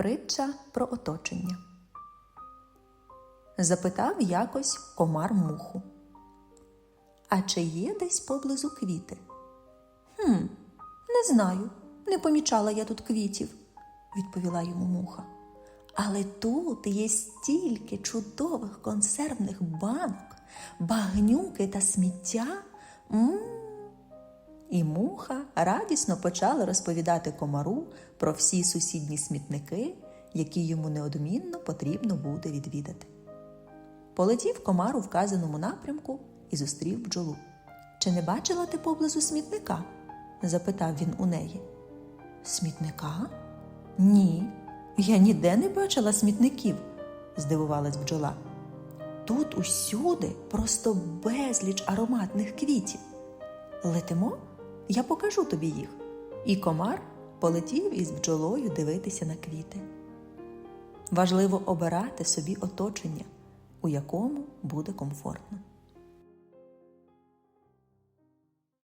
Притча про оточення. Запитав якось комар муху. А чи є десь поблизу квіти? Хм, не знаю, не помічала я тут квітів, відповіла йому муха. Але тут є стільки чудових консервних банок, багнюки та сміття. м І муха радісно почала розповідати комару про всі сусідні смітники, які йому неодмінно потрібно буде відвідати. Полетів комар у вказаному напрямку і зустрів бджолу. Чи не бачила ти поблизу смітника? запитав він у неї. Смітника? Ні, я ніде не бачила смітників, здивувалась бджола. Тут усюди просто безліч ароматних квітів. Летимо, я покажу тобі їх. І комар полетів із бджолою дивитися на квіти. Важливо обирати собі оточення, у якому буде комфортно.